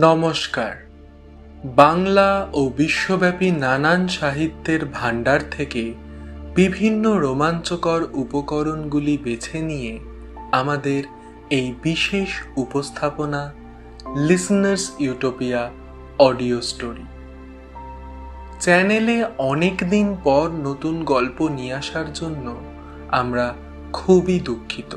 নমস্কার। বাংলা ও বিশ্বব্যাপী নানান সাহিত্যের ভাণ্ডার থেকে বিভিন্ন রোমাঞ্চকর উপকরণগুলি বেছে নিয়ে আমাদের এই বিশেষ উপস্থাপনা লিসনার্স ইউটোপিয়া অডিও স্টোরি চ্যানেলে অনেক দিন পর নতুন গল্প নিয়ে আসার জন্য আমরা খুবই দুঃখিত।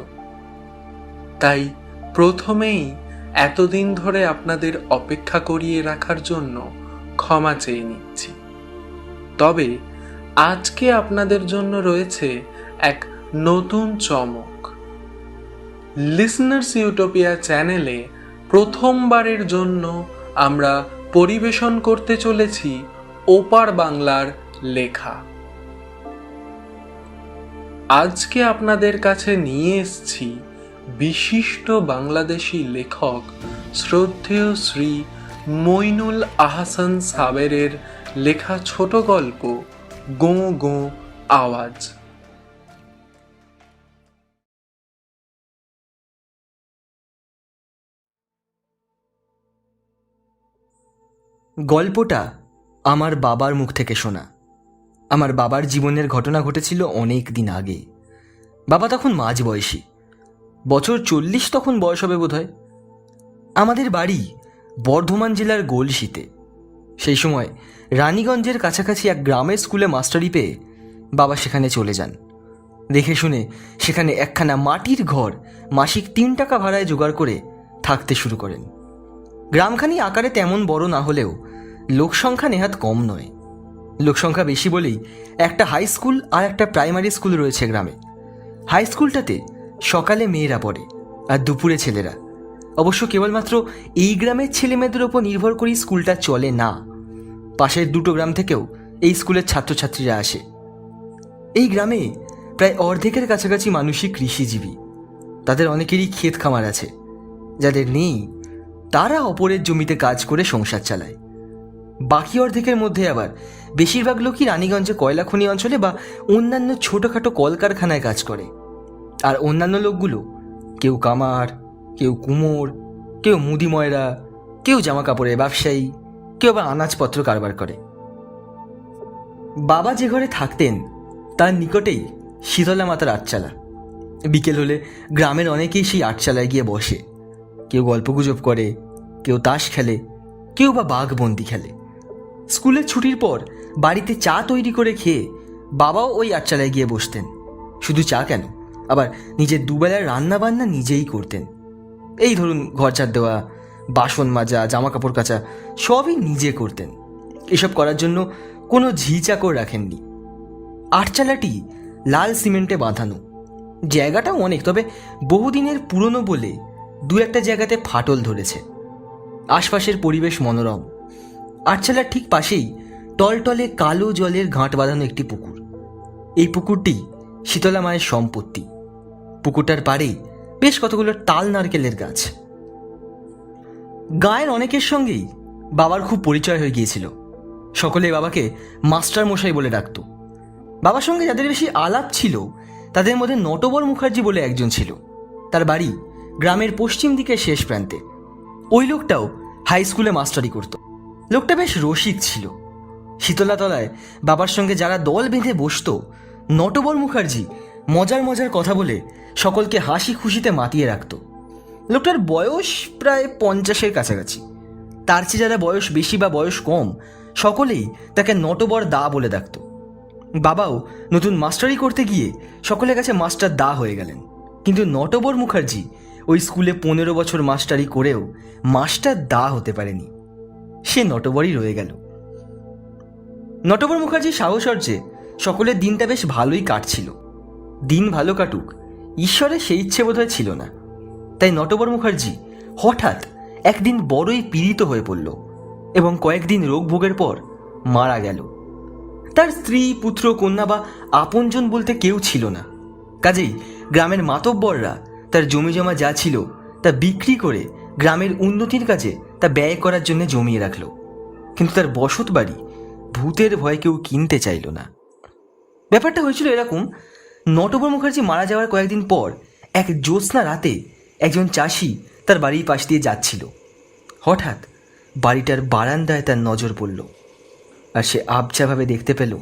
তাই প্রথমেই এতদিন ধরে আপনাদের অপেক্ষা করিয়ে রাখার জন্য ক্ষমা চেয়ে নিচ্ছি। তবে আজকে আপনাদের জন্য রয়েছে এক নতুন চমক। লিসনার্স ইউটোপিয়া চ্যানেলে প্রথমবারের জন্য আমরা পরিবেশন করতে চলেছি ওপার বাংলার লেখা। আজকে আপনাদের কাছে নিয়ে এসছি বিশিষ্ট বাংলাদেশি লেখক শ্রদ্ধেয় শ্রী মইনুল আহসান সাবেরের লেখা ছোট গল্প গো গো আওয়াজ। গল্পটা আমার বাবার মুখ থেকে শোনা। আমার বাবার জীবনের ঘটনা ঘটেছিল অনেক দিন আগে। বাবা তখন মাঝ বয়সী বছর চল্লিশ তখন বয়স হবে বোধহয়। আমাদের বাড়ি বর্ধমান জেলার গোলশিতে। সেই সময় রানীগঞ্জের কাছাকাছি এক গ্রামের স্কুলে মাস্টারি পেয়ে বাবা সেখানে চলে যান। দেখে শুনে সেখানে একখানা মাটির ঘর মাসিক তিন টাকা ভাড়ায় জোগাড় করে থাকতে শুরু করেন। গ্রামখানি আকারে তেমন বড় না হলেও লোকসংখ্যা নেহাত কম নয়। লোকসংখ্যা বেশি বলেই একটা হাই স্কুল আর একটা প্রাইমারি স্কুল রয়েছে গ্রামে। হাই স্কুলটাতে সকালে মেয়েরা পড়ে, আর দুপুরে ছেলেরা। অবশ্য কেবলমাত্র এই গ্রামের ছেলে মেয়েদের ওপর নির্ভর করেই স্কুলটা চলে না। পাশের দুটো গ্রাম থেকেও এই স্কুলের ছাত্রছাত্রীরা আসে। এই গ্রামে প্রায় অর্ধেকের কাছাকাছি মানুষই কৃষিজীবী। তাদের অনেকেরই ক্ষেত খামার আছে। যাদের নেই, তারা অপরের জমিতে কাজ করে সংসার চালায়। বাকি অর্ধেকের মধ্যে আবার বেশিরভাগ লোকই রানীগঞ্জে কয়লা খনি অঞ্চলে বা অন্যান্য ছোটোখাটো কলকারখানায় কাজ করে। আর অন্যান্য লোকগুলো, কেউ কামার, কেউ কুমোর, কেউ মুদি ময়রা, কেউ জামা কাপড়ের ব্যবসায়ী, কেউ আবার আনাজপত্র কারবার করে। বাবা যে ঘরে থাকতেন, তার নিকটেই শীতলা মাতার আটচালা। বিকেল হলে গ্রামের অনেকেই সেই আটচালায় গিয়ে বসে। কেউ গল্পগুজব করে, কেউ তাস খেলে, কেউ বা বাঘবন্দি খেলে। স্কুলের ছুটির পর বাড়িতে চা তৈরি করে খেয়ে বাবাও ওই আটচালায় গিয়ে বসতেন। শুধু চা কেন? আবার নিজের দুবেলার রান্না বান্না নিজেই করতেন। এই ধরুন ঘর ছাড় দেওয়া, বাসন মাজা জামা কাপড় কাচা, সবই নিজে করতেন। এসব করার জন্য কোনো ঝি চাকর রাখেননি। আটচালাটি লাল সিমেন্টে বাঁধানো। জায়গাটাও অনেক, তবে বহুদিনের পুরনো বলে দু একটা জায়গাতে ফাটল ধরেছে। আশপাশের পরিবেশ মনোরম। আটচালার ঠিক পাশেই টলটলে কালো জলের ঘাট বাঁধানো একটি পুকুর। এই পুকুরটি শীতলা মায়ের সম্পত্তি। পুকুরটার পাড়েই বেশ কতগুলো তাল নারকেলের গাছ। গায়ের অনেকের সঙ্গেই বাবার খুব পরিচয় হয়ে গিয়েছিল। সকলে বাবাকে মাস্টার মশাই বলে ডাকত। বাবার সঙ্গে যাদের বেশি আলাপ ছিল, তাদের মধ্যে নটবর মুখার্জি বলে একজন ছিল। তার বাড়ি গ্রামের পশ্চিম দিকের শেষ প্রান্তে। ওই লোকটাও হাই স্কুলে মাস্টারি করত। লোকটা বেশ রসিক ছিল। শীতলাতলায় বাবার সঙ্গে যারা দল বেঁধে বসতো নটবর মুখার্জি মজার মজার কথা বলে সকলকে হাসি খুশিতে মাতিয়ে রাখত। লোকটার বয়স প্রায় পঞ্চাশের কাছাকাছি। তার চেয়ে যারা বয়স বেশি বা বয়স কম, সকলেই তাকে নটবর দা বলে ডাকত। বাবাও নতুন মাস্টারি করতে গিয়ে সকলের কাছে মাস্টার দা হয়ে গেলেন। কিন্তু নটবর মুখার্জি ওই স্কুলে পনেরো বছর মাস্টারি করেও মাস্টার দা হতে পারেনি। সে নটবরই রয়ে গেল। নটবর মুখার্জির সাহসর্যে সকলের দিনটা বেশ ভালোই কাটছিল। দিন ভালো কাটুক। ঈশ্বরের সেই ইচ্ছে বোধহয় ছিল না। তাই নটবর মুখার্জি হঠাৎ একদিন বড়ই পীড়িত হয়ে পড়ল এবং কয়েকদিন রোগ ভোগের পর মারা গেল। তার স্ত্রী, পুত্র, কন্যা বা আপনজন বলতে কেউ ছিল না। কাজেই গ্রামের মাতব্বররা তার জমি জমা যা ছিল তা বিক্রি করে গ্রামের উন্নতির কাজে তা ব্যয় করার জন্য জমিয়ে রাখল। কিন্তু তার বসত বাড়ি ভূতের ভয় কেউ কিনতে চাইল না। ব্যাপারটা হয়েছিল এরকম নটবর মুখার্জি মারা যাওয়ার কয়েকদিন পর এক জ্যোৎস্না রাতে একজন চাষি তার বাড়ির পাশ দিয়ে যাচ্ছিল। হঠাৎ বাড়িটার বারান্দায় তার নজর পড়ল আর সে আবছাভাবে দেখতে পেল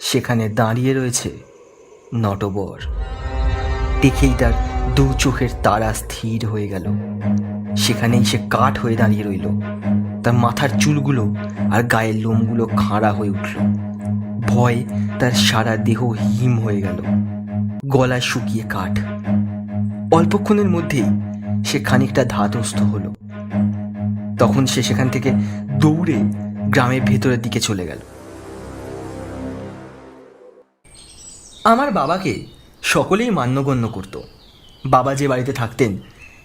সেখানে দাঁড়িয়ে রয়েছে নটবর। দেখেই তার দু চোখের তারা স্থির হয়ে গেল। সেখানেই সে কাঠ হয়ে দাঁড়িয়ে রইল। তার মাথার চুলগুলো আর গায়ের লোমগুলো খাড়া হয়ে উঠল। ভয় তার সারা দেহ হিম হয়ে গেল। গলা শুকিয়ে কাঠ। অল্পক্ষণের মধ্যেই সে খানিকটা ধাতস্থ হলো। তখন সে সেখান থেকে দৌড়ে গ্রামের ভেতরের দিকে চলে গেল। আমার বাবাকে সকলেই মান্যগণ্য করত। বাবা যে বাড়িতে থাকতেন,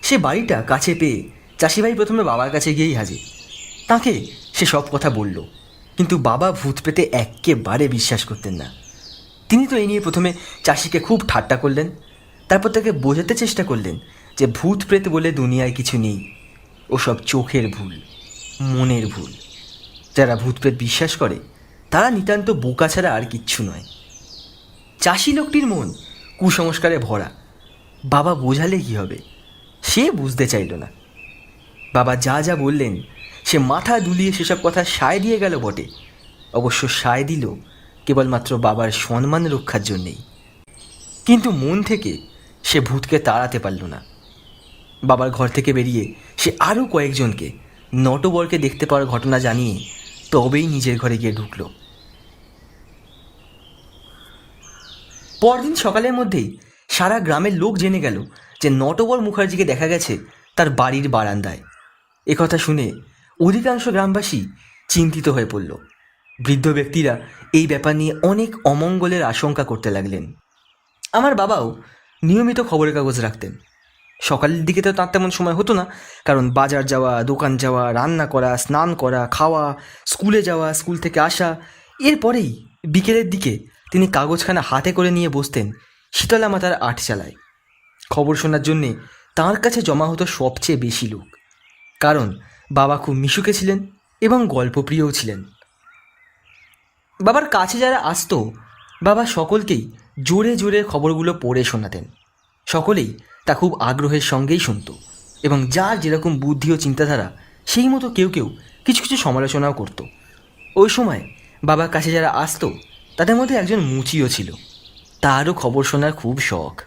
সে বাড়িটা কাছে পেয়ে চাষিভাই প্রথমে বাবার কাছে গিয়েই হাজির। তাকে সে সব কথা বলল। কিন্তু বাবা ভূত পেতে একেবারে বিশ্বাস করতেন না। তিনি তো এই নিয়ে প্রথমে চাষিকে খুব ঠাট্টা করলেন, তারপর তাকে বোঝাতে চেষ্টা করলেন যে ভূত প্রেত বলে দুনিয়ায় কিছু নেই, ওসব চোখের ভুল, মনের ভুল। যারা ভূত প্রেত বিশ্বাস করে, তারা নিতান্ত বোকা ছাড়া আর কিচ্ছু নয়। চাষি লোকটির মন কুসংস্কারে ভরা। বাবা বোঝালে কি হবে, সে বুঝতে চাইল না। বাবা যা যা বললেন সে মাথা দুলিয়ে সেসব কথা সায় দিয়ে গেল বটে। অবশ্য সায় দিল কেবলমাত্র বাবার সম্মান রক্ষার জন্যেই। কিন্তু মন থেকে সে ভূতকে তাড়াতে পারল না। বাবার ঘর থেকে বেরিয়ে সে আরও কয়েকজনকে, নটবরকে দেখতে পাওয়ার ঘটনা জানিয়ে তবেই নিজের ঘরে গিয়ে ঢুকলো। পরদিন সকালের মধ্যেই সারা গ্রামের লোক জেনে গেল যে নটবর মুখার্জিকে দেখা গেছে তার বাড়ির বারান্দায়। একথা শুনে অধিকাংশ গ্রামবাসী চিন্তিত হয়ে পড়ল। বৃদ্ধ ব্যক্তিরা এই ব্যাপার নিয়ে অনেক অমঙ্গলের আশঙ্কা করতে লাগলেন। আমার বাবাও নিয়মিত খবরের কাগজ রাখতেন। সকালের দিকে তো তার তেমন সময় হতো না, কারণ বাজার যাওয়া, দোকান যাওয়া, রান্না করা, স্নান করা, খাওয়া, স্কুলে যাওয়া, স্কুল থেকে আসা, এরপরেই বিকেলের দিকে তিনি কাগজখানা হাতে করে নিয়ে বসতেন শীতলা মাতার আট চালায় খবর শোনার জন্যে তাঁর কাছে জমা হতো সবচেয়ে বেশি লোক। কারণ বাবা খুব মিশুকে ছিলেন এবং গল্পপ্রিয়ও ছিলেন। বাবার কাছে যারা আসতো, বাবা সকলকেই জোরে জোরে খবরগুলো পড়ে শোনাতেন। সকলেই তা খুব আগ্রহের সঙ্গেই শুনত এবং যার যেরকম বুদ্ধি ও চিন্তাধারা, সেই মতো কেউ কেউ কিছু কিছু সমালোচনাও করত। ওই সময় বাবার কাছে যারা আসতো, তাদের মধ্যে একজন মুচিও ছিল। তারও খবর শোনার খুব শখ।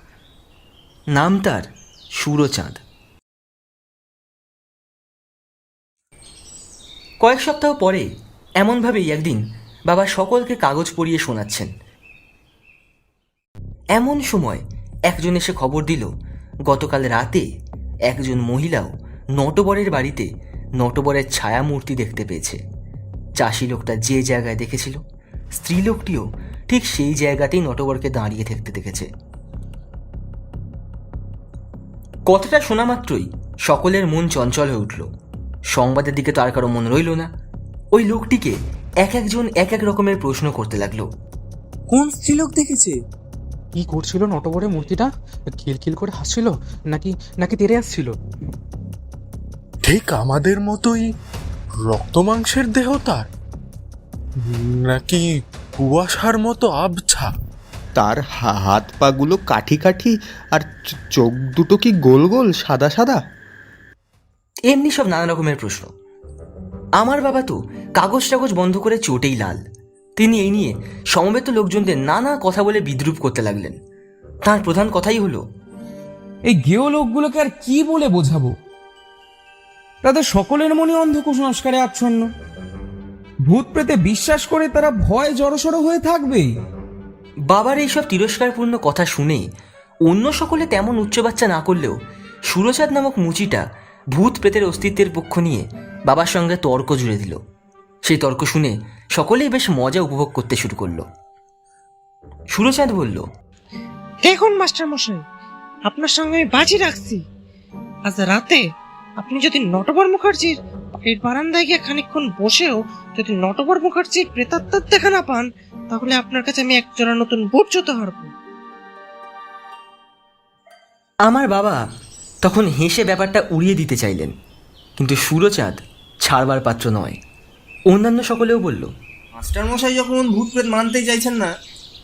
নাম তার সুরচাঁদ। কয়েক সপ্তাহ পরে এমনভাবেই একদিন বাবা সকলকে কাগজ পড়িয়ে শোনাচ্ছেন। এমন সময় একজন এসে খবর দিল, গতকাল রাতে একজন মহিলাও নটবরের বাড়িতে নটবরের ছায়া মূর্তি দেখতে পেয়েছে। চাষি লোকটা যে জায়গায় দেখেছিল স্ত্রীলোকটিও ঠিক সেই জায়গাতেই নটবরকে দাঁড়িয়ে থাকতে দেখেছে। কথাটা শোনা মাত্রই সকলের মন চঞ্চল হয়ে উঠল। সংবাদের দিকে তো আর কারও মন রইল না। ওই লোকটিকে এক একজন এক এক রকমের প্রশ্ন করতে লাগল। কোন স্ত্রীলোক দেখেছে? কি করছিল নটবরের মূর্তিটা? খিলখিল করে হাসছিল? নাকি নাকি তেরে আসছিল? ঠিক আমাদের মতোই রক্ত মাংসের দেহ তার নাকি কুয়াশার মতো আবছা? তার হা- হাত পাগুলো কাঠি কাঠি আর চোখ দুটো কি গোল গোল সাদা সাদা? এমনি সব নানা রকমের প্রশ্ন। আমার বাবা তো কাগজ টাগজ বন্ধ করে চোটেই লাল। তিনি এই নিয়ে সমবেত লোকজনদের নানা কথা বলে বিদ্রুপ করতে লাগলেন। তার প্রধান কথাই হলো এই গেও লোকগুলোকে আর কি বলে বোঝাবো? তাদের সকলের মনে অন্ধ কুসংস্কারে আচ্ছন্ন। ভূত প্রেতে বিশ্বাস করে তারা ভয় জড়সড় হয়ে থাকবেই বাবার এইসব তিরস্কারপূর্ণ কথা শুনে অন্য সকলে তেমন উচ্চবাচ্চা না করলেও সুরচাঁদ নামক মুচিটা ভূত প্রেতের অস্তিত্বের পক্ষ নিয়ে বাবার সঙ্গে তর্ক জুড়ে দিল। সেই তর্ক শুনে সকলেই বেশ মজা উপভোগ করতে শুরু করল। সুরচাঁদ বলল দেখুন মাস্টার মশাই আপনার সঙ্গে আমি বাজি রাখছি। আজ রাতে আপনি যদি নটবর মুখার্জির বাড়ির বারান্দায় গিয়ে খানিকক্ষণ বসেও যদি নটবর মুখার্জির প্রেতাত্মার দেখা না পান তাহলে আপনার কাছে আমি এক জোড়া নতুন বুট জুতো হারবো আমার বাবা তখন হেসে ব্যাপারটা উড়িয়ে দিতে চাইলেন। কিন্তু সুরচাঁদ ছাড়বার পাত্র নয়। অন্যান্য সকলেও বলল মাস্টার মশাই যখন ভূত প্রেত মানতেই চাইছেন না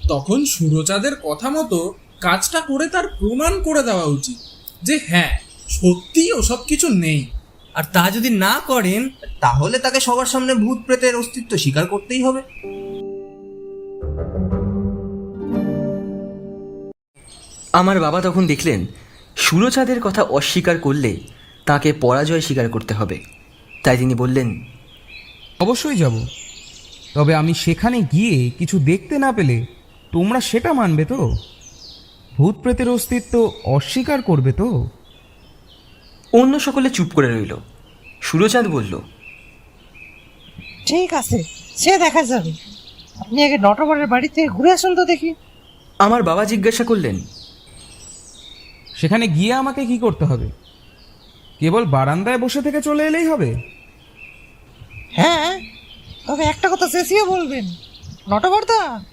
তখন সুরচাঁদের কথা মতো কাজটা করে তার প্রমাণ করে দেওয়া উচিত যে হ্যাঁ সত্যি ওসব কিছু নেই। আর তা যদি না করেন তাহলে তাকে সবার সামনে ভূত প্রেতের অস্তিত্ব স্বীকার করতেই হবে। আমার বাবা তখন দেখলেন সুরচাঁদের কথা অস্বীকার করলে তাকে পরাজয় স্বীকার করতে হবে। তাই তিনি বললেন অবশ্যই যাব। তবে আমি সেখানে গিয়ে কিছু দেখতে না পেলে তোমরা সেটা মানবে তো? ভূত প্রেতের অস্তিত্ব অস্বীকার করবে তো? অন্য সকলে চুপ করে রইল। সুরচাঁদ বলল ঠিক আছে সে দেখা যাবে। আপনি আগে নটবরের বাড়িতে ঘুরে আসুন তো দেখি। আমার বাবা জিজ্ঞাসা করলেন সেখানে গিয়ে আমাকে কি করতে হবে? কেবল বারান্দায় বসে থেকে চলে এলেই হবে? হ্যাঁ তবে একটা কথা শেষিয়ে বলবেন। নটবরদা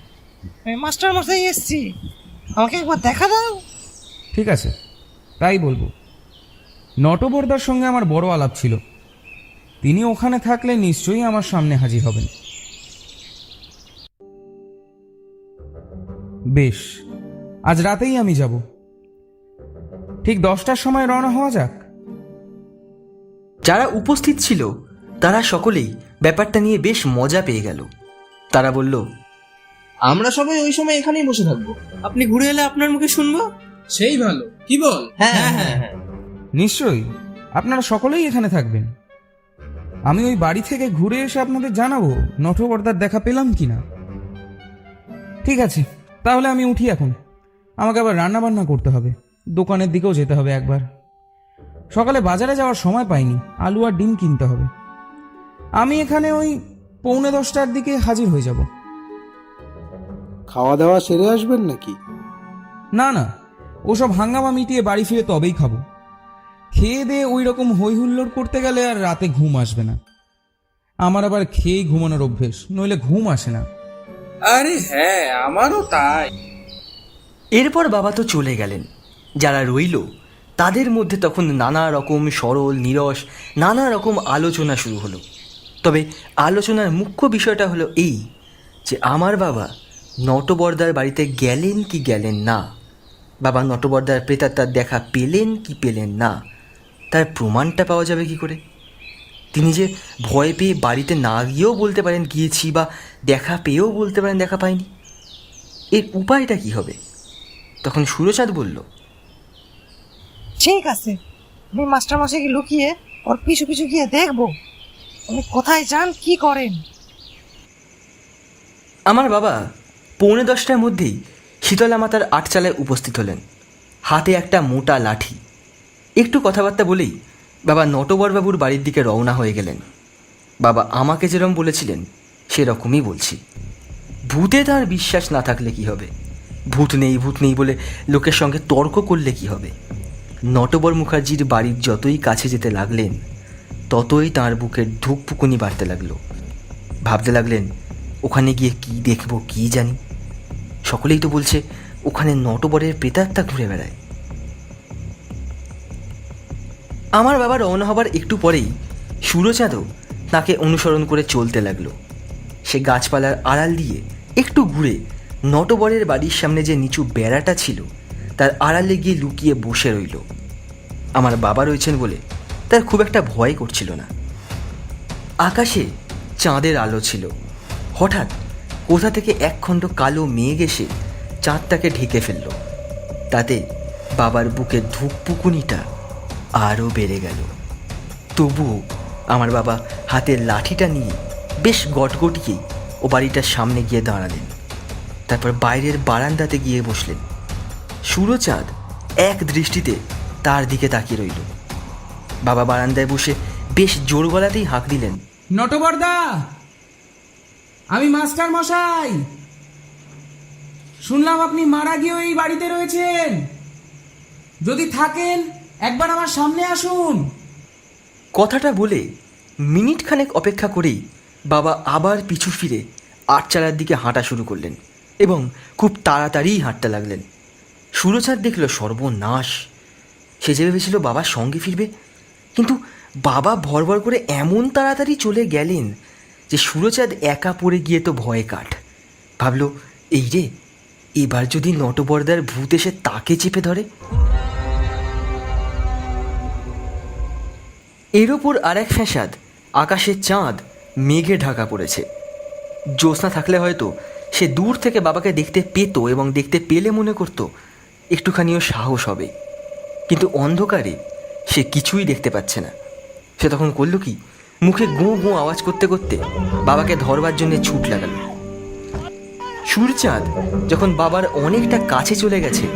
আমি মাস্টার মশাই এসছি। আমাকে একবার দেখা দাও। ঠিক আছে তাই বলব। নটবরদার সঙ্গে আমার বড় আলাপ ছিল। তিনি ওখানে থাকলে নিশ্চয়ই আমার সামনে হাজির হবেন। বেশ আজ রাতেই আমি যাব। ঠিক দশটার সময় রওনা হওয়া যাক। যারা উপস্থিত ছিল তারা সকলেই ব্যাপারটা নিয়ে বেশ মজা পেয়ে গেল। তারা বলল আমরা সবাই ওই সময় এখানেই বসে থাকব। আপনি ঘুরে এলে আপনার মুখে শুনব? সেই ভালো। কি বল? হ্যাঁ হ্যাঁ হ্যাঁ নিশ্চয়ই আপনারা সকলেই এখানে থাকবেন। আমি ওই বাড়ি থেকে ঘুরে এসে আপনাদের জানাব নটবরদার দেখা পেলাম কি না ঠিক আছে তাহলে আমি উঠি এখন। আমাকে আবার রান্না বান্না করতে হবে। দোকানের দিকেও যেতে হবে একবার। সকালে বাজারে যাওয়ার সময় পাইনি আলু আর ডিম কিনতে হবে। আমি এখানে ওই পৌনে দশটার দিকে হাজির হয়ে যাব। খাওয়া দাওয়া সেরে আসবেন নাকি? না না ওসব হাঙ্গামা মিটিয়ে বাড়ি ফিরে তবেই খাব। খেয়ে দিয়ে ওই রকম হই হুল্লোড় করতে গেলে আর রাতে ঘুম আসবে না। আমার আবার খেয়েই ঘুমানোর অভ্যেস নইলে ঘুম আসে না। আরে হ্যাঁ আমারও তাই। এরপর বাবা তো চলে গেলেন। যারা রইল, তাদের মধ্যে তখন নানা রকম সরল, নিরস, নানা রকম আলোচনা শুরু হলো। তবে আলোচনার মুখ্য বিষয়টা হলো এই যে আমার বাবা নটবর্দার বাড়িতে গেলেন কি গেলেন না, বাবা নটবরদার প্রেতাত্মার দেখা পেলেন কি পেলেন না, তার প্রমাণটা পাওয়া যাবে কি করে? তিনি যে ভয় পেয়ে বাড়িতে না গিয়েও বলতে পারেন গিয়েছি বা দেখা পেয়েও বলতে পারেন দেখা পাইনি, এর উপায়টা কি হবে? তখন সুরচাঁদ বলল ঠিক আছে। আমি মাস্টার মশাইকে লুকিয়ে ওর পিছু পিছু গিয়ে দেখব। উনি কোথায় যান, কি করেন? আমার বাবা পৌনে দশটার মধ্যেই শীতলা মাতার আটচালায় উপস্থিত হলেন। হাতে একটা মোটা লাঠি। একটু কথাবার্তা বলেই বাবা নটবরবাবুর বাড়ির দিকে রওনা হয়ে গেলেন। বাবা আমাকে যেরকম বলেছিলেন, সেরকমই বলছি। ভূতে তার বিশ্বাস না থাকলে কি হবে? ভূত নেই ভূত নেই বলে লোকের সঙ্গে তর্ক করলে কি হবে? নটবর মুখার্জির বাড়ির যতই কাছে যেতে লাগলেন, ততই তাঁর বুকের ধুকপুকুনি বাড়তে লাগল। ভাবতে লাগলেন, ওখানে গিয়ে কি দেখব, কি জানি। সকলেই তো বলছে, ওখানে নটবরের প্রেতাত্মা ঘুরে বেড়ায়। আমার বাবা রওনা হবার একটু পরেই সুরচাঁদও তাকে অনুসরণ করে চলতে লাগল। সে গাছপালার আড়াল দিয়ে একটু ঘুরে নটবরের বাড়ির সামনে যে নিচু বেড়াটা ছিল তার আড়ালে গিয়ে লুকিয়ে বসে রইল। আমার বাবা রয়েছেন বলে তার খুব একটা ভয় করছিল না। আকাশে চাঁদের আলো ছিল। হঠাৎ কোথা থেকে একখণ্ড কালো মেঘ এসে চাঁদটাকে ঢেকে ফেলল। তাতে বাবার বুকের ধূপপুকুনিটা আরও বেড়ে গেল। তবুও আমার বাবা হাতের লাঠিটা নিয়ে বেশ গটগটিয়েই ও বাড়িটার সামনে গিয়ে দাঁড়ালেন। তারপর বাইরের বারান্দাতে গিয়ে বসলেন। সুরচাঁদ এক দৃষ্টিতে তার দিকে তাকিয়ে রইল। বাবা বারান্দায় বসে বেশ জোর গলাতেই হাঁক দিলেন। নটবরদা! আমি মাস্টার মশাই! শুনলাম আপনি মারা গিয়ে এই বাড়িতে রয়েছেন। যদি থাকেন একবার আমার সামনে আসুন। কথাটা বলে মিনিট খানেক অপেক্ষা করেই বাবা আবার পিছু ফিরে আটচালার দিকে হাঁটা শুরু করলেন এবং খুব তাড়াতাড়িই হাঁটতে লাগলেন। সুরচাঁদ দেখল সর্বনাশ। সে যে ভেবেছিল বাবার সঙ্গে ফিরবে, কিন্তু বাবা ভরভর করে এমন তাড়াতাড়ি চলে গেলেন যে সুরচাঁদ একা পড়ে গিয়ে তো ভয়ে কাঠ। ভাবল, এই রে, এবার যদি নটবরদার ভূত এসে তাকে চেপে ধরে? এর ওপর আর এক ফ্যাসাদ, আকাশের চাঁদ, মেঘে ঢাকা পড়েছে। জ্যোৎস্না থাকলে হয়তো সে দূর থেকে বাবাকে দেখতে পেত এবং দেখতে পেলে মনে করত একটুখানিও সাহস হবে। কিন্তু অন্ধকারে সে কিছুই দেখতে পাচ্ছে না। সে তখন করল কি? মুখে গোঁ গোঁ আওয়াজ করতে করতে বাবাকে ধরবার জন্য ছুট লাগাল। সূর্যচাঁদ যখন বাবার অনেকটা কাছে চলে গেছে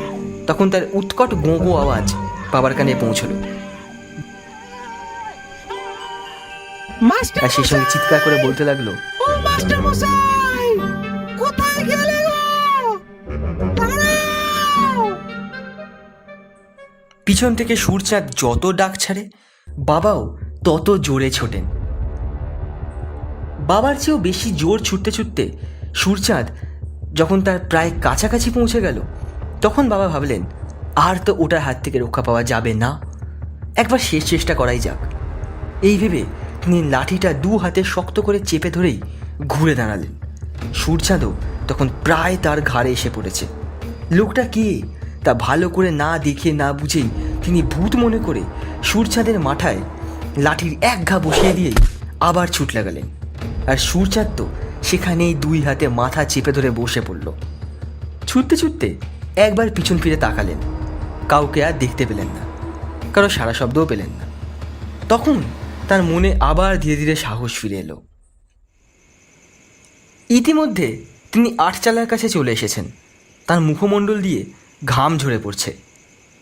তখন তার উৎকট গোঁ গোঁ আওয়াজ বাবার কানে পৌঁছলো। মাস্টার আর সেই সঙ্গে চিৎকার করে বলতে লাগল মাস্টার মশাই পিছন থেকে সূর্যচাঁদ যত ডাক ছাড়ে, বাবাও তত জোরে ছোটেন। বাবার চেয়েও বেশি জোর ছুটতে ছুটতে সূর্যচাঁদ যখন তার প্রায় কাছাকাছি পৌঁছে গেল, তখন বাবা ভাবলেন, আর তো ওটার হাত থেকে রক্ষা পাওয়া যাবে না। একবার শেষ চেষ্টা করাই যাক। এই ভেবে তিনি লাঠিটা দু হাতে শক্ত করে চেপে ধরেই ঘুরে দাঁড়ালেন। সূর্যচাঁদও তখন প্রায় তার ঘাড়ে এসে পড়েছে। লোকটা কে তা ভালো করে না দেখে না বুঝেই তিনি ভূত মনে করে সূর্যচাঁদের মাথায় লাঠির এক ঘা বসিয়ে দিয়েই আবার ছুট লাগালেন। আর সূর্যচাঁদ তো সেখানেই দুই হাতে মাথা চেপে ধরে বসে পড়ল। ছুটতে ছুটতে একবার পিছন ফিরে তাকালেন। কাউকে আর দেখতে পেলেন না। কারও সারা শব্দও পেলেন না। তখন তার মনে আবার ধীরে ধীরে সাহস ফিরে এলো। ইতিমধ্যে তিনি আটচালার কাছে চলে এসেছেন। তার মুখমণ্ডল দিয়ে ঘাম ঝরে পড়ছে।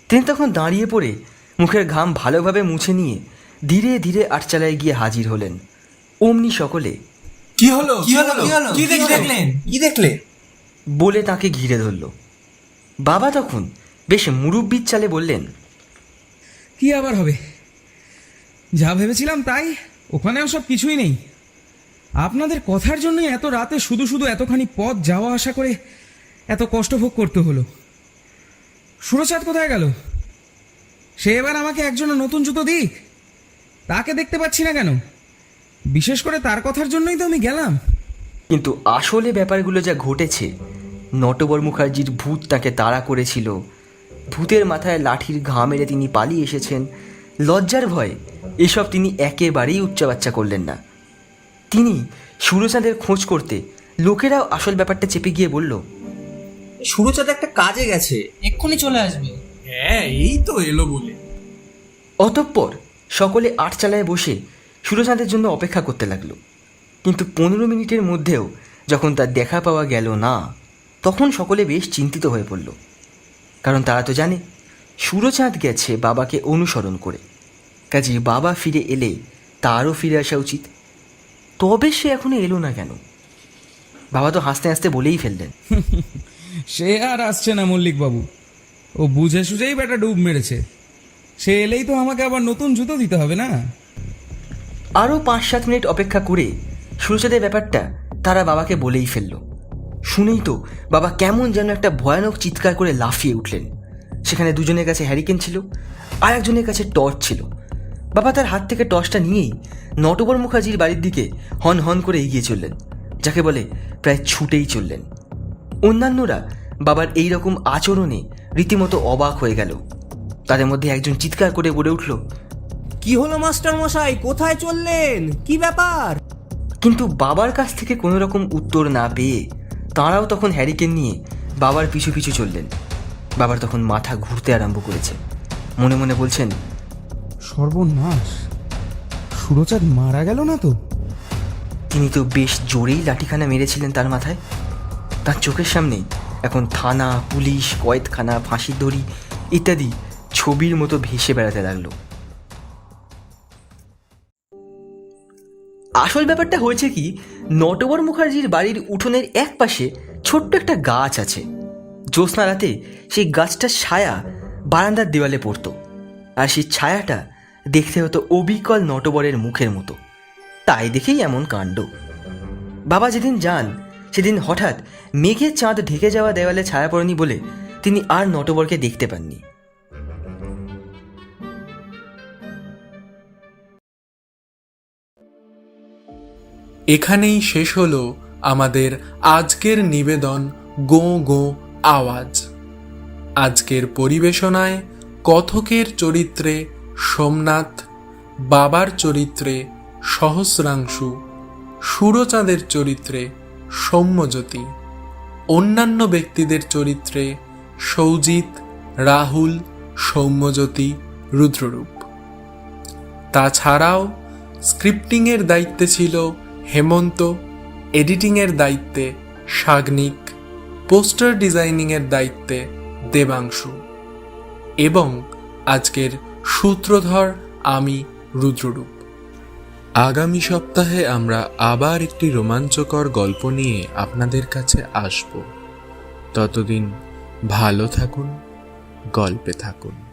তিনি তখন দাঁড়িয়ে পড়ে মুখের ঘাম ভালোভাবে মুছে নিয়ে ধীরে ধীরে আটচালায় গিয়ে হাজির হলেন। অমনি সকলে কি হলো? কি হলো? কি হলো? কি দেখলেন কি দেখলে? বলে তাকে ঘিরে ধরল। বাবা তখন বেশ মুরব্বির চালে বললেন কি আবার হবে? যা ভেবেছিলাম তাই ওখানেও সব কিছুই নেই। আপনাদের কথার জন্যই এত রাতে শুধু শুধু এতখানি পথ যাওয়া আসা করে এত কষ্ট ভোগ করতে হলো। সুরচাঁদ কোথায় গেল? সে এবার আমাকে একজন নতুন জুতো দিক। তাকে দেখতে পাচ্ছি না কেন? বিশেষ করে তার কথার জন্যই তো আমি গেলাম। কিন্তু আসলে ব্যাপারগুলো যা ঘটেছে, নটবর মুখার্জির ভূত তাকে তাড়া করেছিল। ভূতের মাথায় লাঠির ঘা মেরে তিনি পালিয়ে এসেছেন। লজ্জার ভয়ে এসব তিনি একেবারেই উচ্চাবাচ্চা করলেন না। তিনি সুরচাঁদের খোঁজ করতে লোকেরাও আসল ব্যাপারটা চেপে গিয়ে বলল সুরচাঁদ একটা কাজে গেছে। এক্ষুনি চলে আসবে। হ্যাঁ এই তো এলো বলে। অতঃপর সকলে আটচালায় বসে সুরচাঁদের জন্য অপেক্ষা করতে লাগল। কিন্তু পনেরো মিনিটের মধ্যেও যখন তার দেখা পাওয়া গেল না তখন সকলে বেশ চিন্তিত হয়ে পড়ল। কারণ তারা তো জানে সুরচাঁদ গেছে বাবাকে অনুসরণ করে। কাজে বাবা ফিরে এলে তারও ফিরে আসা উচিত। তবে সে এখনও এলো না কেন? বাবা তো হাসতে হাসতে বলেই ফেললেন। সে আর আসছে না মল্লিক বাবু ও বুঝে সুঝেই বেটা ডুব মেরেছে। সে এলেই তো আমাকে আবার নতুন জুতো দিতে হবে না? আরও পাঁচ সাত মিনিট অপেক্ষা করে সুরচাঁদের ব্যাপারটা তারা বাবাকে বলেই ফেলল। শুনেই তো বাবা কেমন যেন একটা ভয়ানক চিৎকার করে লাফিয়ে উঠলেন। সেখানে দুজনের কাছে হ্যারিকেন ছিল আর একজনের কাছে টর্চ ছিল। বাবা তার হাত থেকে টর্চটা নিয়েই নটবর মুখার্জির বাড়ির দিকে হন হন করে এগিয়ে চললেন, যাকে বলে প্রায় ছুটেই চললেন। অন্যান্যরা বাবার এই রকম আচরণে রীতিমতো অবাক হয়ে গেল। তাদের মধ্যে একজন চিৎকার করে বলে উঠল কি হলো মাস্টার মশাই? কোথায় চললেন? কি ব্যাপার? কিন্তু বাবার কাছ থেকে কোনো রকম উত্তর না পেয়ে তাঁরাও তখন হ্যারিকেন নিয়ে বাবার পিছু পিছু চললেন। বাবার তখন মাথা ঘুরতে আরম্ভ করেছে। মনে মনে বলছেন সর্বনাশ! সুরচাঁদ মারা গেল না তো? তিনি তো বেশ জোরেই লাঠিখানা মেরেছিলেন তার মাথায়। তার চোখের সামনেই এখন থানা, পুলিশ, কয়েদখানা, ফাঁসির দড়ি ইত্যাদি ছবির মতো ভেসে বেড়াতে লাগল। আসল ব্যাপারটা হয়েছে কি, নটবর মুখার্জির বাড়ির উঠোনের এক পাশে ছোট্ট একটা গাছ আছে। জ্যোৎস্না রাতে সেই গাছটার ছায়া বারান্দার দেওয়ালে পড়তো আর সেই ছায়াটা দেখতে হতো অবিকল নটবরের মুখের মতো। তাই দেখেই এমন কাণ্ড। বাবা যেদিন যান সেদিন হঠাৎ মেঘের চাঁদ ঢেকে যাওয়া দেওয়ালে ছায়া পড়েনি বলে তিনি আর নটবরকে দেখতে পাননি। এখানেই শেষ হলো আমাদের আজকের নিবেদন গো গো আওয়াজ। আজকের পরিবেশনায় কথকের চরিত্রে সোমনাথ, বাবার চরিত্রে সহস্রাংশু, সুরচাঁদের চরিত্রে সৌম্যজ্যোতি। অন্যান্য ব্যক্তিদের চরিত্রে সৌজিত, রাহুল, সৌম্যজ্যোতি, রুদ্ররূপ। তাছাড়াও স্ক্রিপ্টিংয়ের দায়িত্বে ছিল হেমন্ত, এডিটিংয়ের দায়িত্বে সাগ্নিক, পোস্টার ডিজাইনিংয়ের দায়িত্বে দেবাংশু। এবং আজকের সূত্রধর আমি রুদ্ররূপ। আগামী সপ্তাহে আমরা আবার একটি রোমাঞ্চকর গল্প নিয়ে আপনাদের কাছে আসব। ততদিন ভালো থাকুন, গল্পে থাকুন।